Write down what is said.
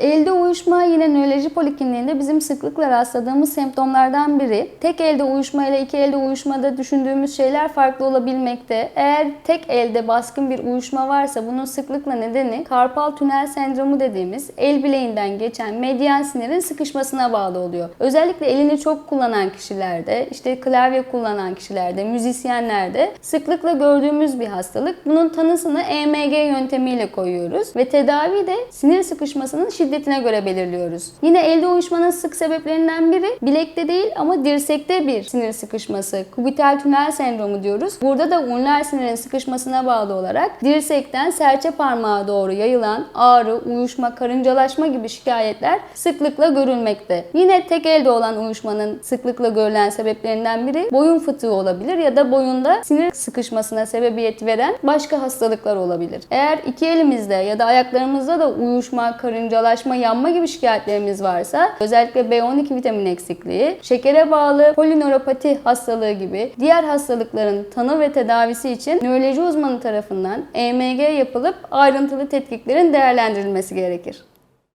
elde uyuşma yine nöroloji polikliniğinde bizim sıklıkla rastladığımız semptomlardan biri. Tek elde uyuşma ile iki elde uyuşmada düşündüğümüz şeyler farklı olabilmekte. Eğer tek elde baskın bir uyuşma varsa bunun sıklıkla nedeni karpal tünel sendromu dediğimiz el bileğinden geçen medyan sinirin sıkışmasına bağlı oluyor. Özellikle elini çok kullanan kişilerde, işte klavye kullanan kişilerde, müzisyenlerde sıklıkla gördüğümüz bir hastalık. Bunun tanısını EMG yöntemiyle koyuyoruz ve tedavi de sinir sıkışmasının şiddetine göre belirliyoruz. Yine elde uyuşmanın sık sebeplerinden biri bilekte değil ama dirsekte bir sinir sıkışması. Kubital tünel sendromu diyoruz. Burada da ulnar sinirin sıkışmasına bağlı olarak dirsekten serçe parmağa doğru yayılan ağrı, uyuşma, karıncalaşma gibi şikayetler sıklıkla görülmekte. Yine tek elde olan uyuşmanın sıklıkla görülen sebeplerinden biri boyun fıtığı olabilir ya da boyunda sinir sıkışmasına sebebiyet veren başka hastalıklar olabilir. Eğer iki elimizde ya da ayaklarımızda da uyuşma, karıncalaşma, yanma gibi şikayetlerimiz varsa özellikle B12 vitamin eksikliği, şekere bağlı polinöropati hastalığı gibi diğer hastalıkların tanı ve tedavisi için nöroloji uzmanı tarafından EMG yapılıp ayrıntılı tetkiklerin değerlendirilmesi gerekir.